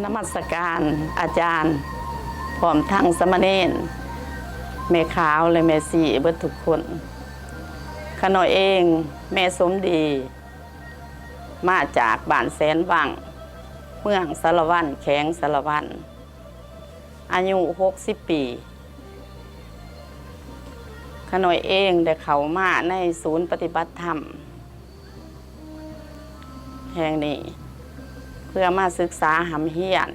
นมัสการอาจารย์พร้อมทั้งสมณเณรแม่ขาวและแม่สีเบิดทุกคนขน่อยเองแม่สมดี มาจากบ้านแสนวังเมืองสารวันแข็งสารวัน อายุ 60 ปีขน่อยเองได้เขามาในศูนย์ปฏิบัติธรรม แห่งนี้ เพื่อมาศึกษาหำเฮียน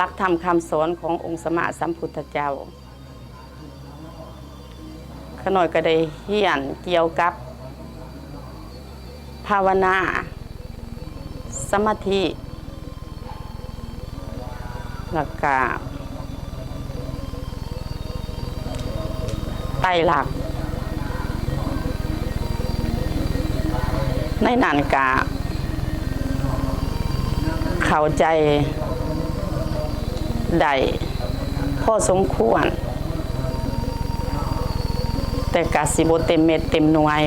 รักธรรมคำสอนขององค์สมมาสัมพุทธเจ้าขน่อยก็ได้เฮียนเกี่ยวกับ ภาวนา สมาธิแล้วก็ไตหลัก ในนันกา เข้าใจได้พ่อสมควร แต่กาสิบเต็มเม็ดเต็มหน่วย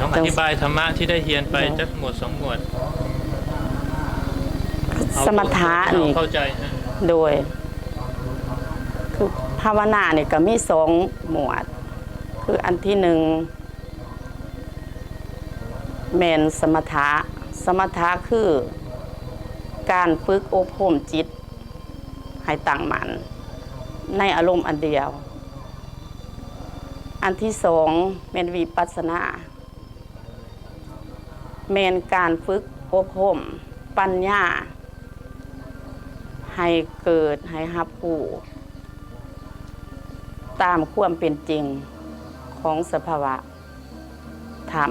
น้องอธิบายธรรมะที่ได้เรียนไปจักหมวดสองหมวดเอาสมถะเอานี่เข้าใจฮะโดย คือภาวนาเนี่ยก็มีสองหมวด คืออันที่หนึ่งแมนสมถะ สมถะคือการฝึกอบรมจิต ให้ตั้งมันในอารมณ์อันเดียว อันที่สองแมนวิปัสสนาแมนการฝึกอบรมปัญญา ให้เกิดให้รับผู้ตามความเป็นจริงของสภาวะธรรม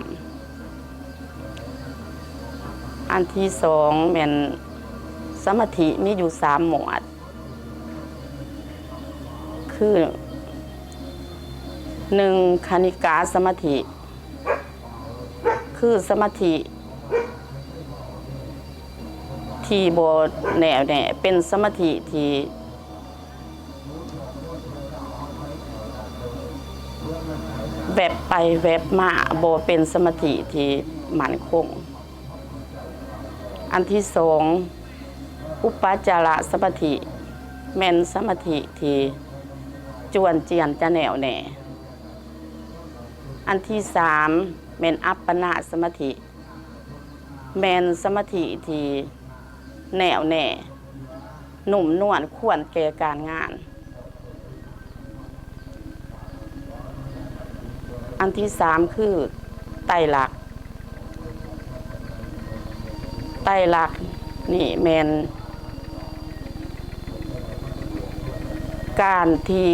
อันที่สองแม่นสมาธิมีอยู่สามหมวด คือหนึ่งคณิกาสมาธิ คือสมาธิที่บแนวแน่เป็นสมาธิที่แวบไปแวบมาโบเป็นสมาธิที่มั่นคง อันที่สองอุปจาระสมาธิแม่นสมาธิที่จวนเจียนจะแนวแน่ อันที่สามแม่นอัปปนาสมาธิแม่นสมาธิที่แนวแน่หนุ่มนวลควรแก่การงาน อันที่สามคือไตรลัก ไตลักนี่แมนการที่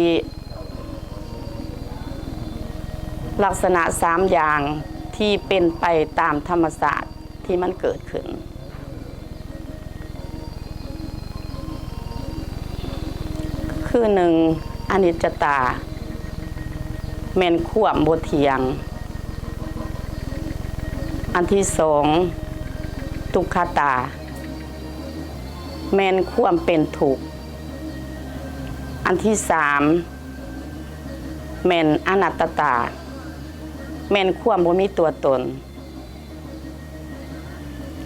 ลักษณะสามอย่างที่เป็นไปตามธรรมศาสตร์ที่มันเกิดขึ้น คือหนึ่งอนิจจตา แมนข่วมบทเทียง อันที่สอง ทุกขตา แมนข่วมเป็นถูกข์อันที่สามแมนอนัตตตาแมนข่วมบ่มีตัวตน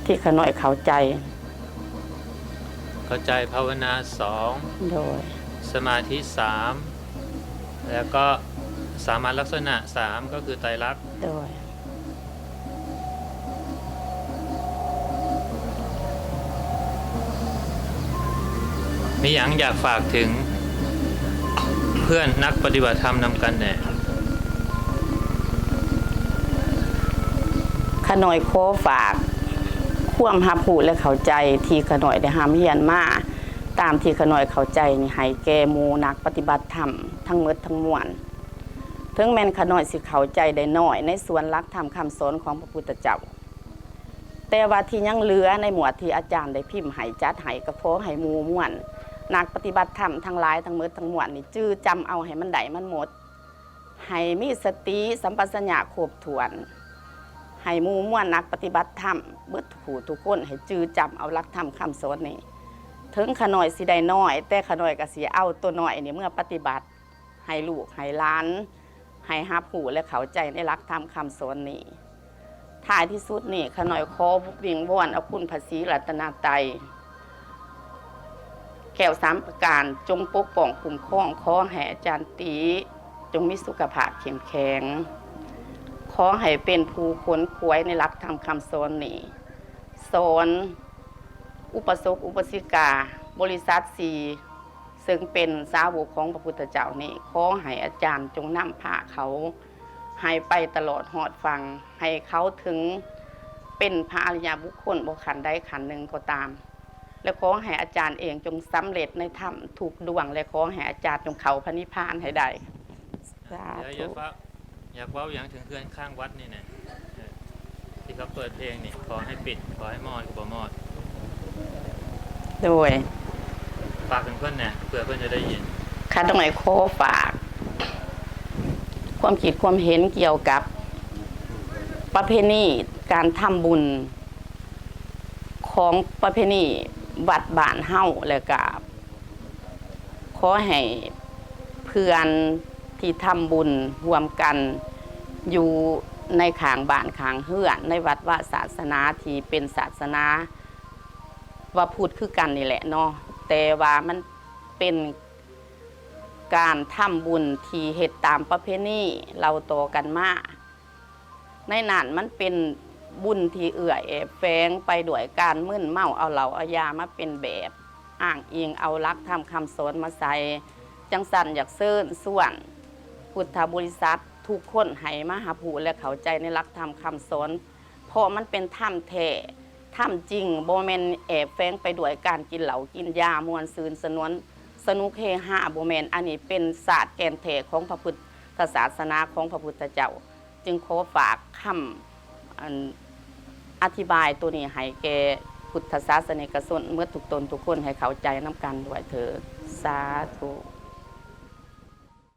ที่ขน่อยเข้าใจ เข้าใจภาวนาสองโดย สมาธิสามแล้วก็สามัญลักษณะสามก็คือไตรลักษณ์โดย มีอย่างอยากฝากถึง เพื่อนนักปฏิบัติธรรมนำกันแน่ขน่อยโคฝาก ความหับผูและเข้าใจที่ขน่อยได้หามเฮียนมาตามที่ขน่อยเข้าใจนี่ให้แกมูนักปฏิบัติธรรมทั้งหมดทั้งมวลถึงแม่นขน่อยสิเข้าใจได้น้อย ในส่วนหลักธรรมคำสอนของพระพุทธเจ้าแต่ว่าที่ยังเหลือในหมวดที่อาจารย์ได้พิมพ์ให้จัดให้ก็ขอให้หมูม่วน นักปฏิบัติธรรมทั้งหลายทั้งหมดทั้งมวลนี่จื้อจำเอาให้มันได้มันหมด ให้มีสติสัมปชัญญะครบถ้วน ให้มู่ม่วนนักปฏิบัติธรรมเบิดถูทุกคนให้จื้อจำเอาหลักธรรมคำสอนนี้ถึงขน่อยสิได้น้อย แต่ขน่อยก็สิเอาตัวน้อยนี่เมื่อปฏิบัติ ให้ลูกให้ล้าน ให้ฮับหูและเข้าใจในหลักธรรมคำสอนนี้ท้ายที่สุดนี่ขน่อยขอบุกดิ่งวอนเอาคุณภาษีรัตนาไตย แก้วสามประการจงปกป้องคุ้มครองขอให้อาจารย์ตีจงมีสุขภาพเข้มแข็งขอให้เป็นผู้ค้นคว้ยในหลักธรรมคำสอนนี้สอนอุปสกอุปสิกา บริษัทสีซึ่งเป็นสาวกของพระพุทธเจ้านี่ขอให้อาจารย์จงนำพาเขาให้ไปตลอดหอดฟัง ให้เขาถึงเป็นพระอริยบุคคลบุขันใดขันหนึ่งก็ตาม และขอให้อาจารย์เองจงสำเร็จในธรรมถูกดวง และขอให้อาจารย์จงเขาพระนิพพานให้ได้สาเดี๋ยวอธุยากว่าอยากเว่าอย่างถึงเพื่อนข้างวัดนี่นะเออที่เขาเปิดเพลงนี่ขอให้ปิด ขอให้มอดก็บ่มอดโดยฝากถึงเพื่อนนะเพื่อเพื่อนจะได้ยินข้าต้องไหนขอฝาก ความคิดความเห็นเกี่ยวกับ ประเพณีการทำบุญของประเพณี วัดบ้านเฮาและกับขอให้เพื่อนที่ทำบุญรวมกันอยู่ในขางบ้านขางเฮือนในวัดว่าศาสนาที่เป็นศาสนาว่าพูดคือกันนี่แหละเนาะแต่ว่ามันเป็นการทำบุญที่เหตุตามประเพณีเราโตกันมาในนั้นมันเป็น บุญที่เอื่อยแอบแฝงไปด้วยการมึนเมาเอาเหล่าเอายามาเป็นแบบ อ้างอิงเอาลักทำคำสอนมาใส่จังสันอยากเซินส่วนพุทธบริษัททุกคนให้มาหาผูและเข้าใจในหลักธรรมคำสอนเพราะมันเป็นธรรมแท้ธรรมจริงโบแมนแอบแฝงไปด้วยการกินเหล้ากินยามวนซืนสนวนสนุกเฮฮาโบแมนอันนี้เป็นศาสตร์แกนแท้ของพระพุทธศาสนาของพระพุทธเจ้า จึงขอฝากคำอัน อธิบายตัวนี้ให้แกพุทธศาสนิกชนเมื่อทุกตนทุกคนให้เข้าใจน้ำกันด้วยเถิดสาธุ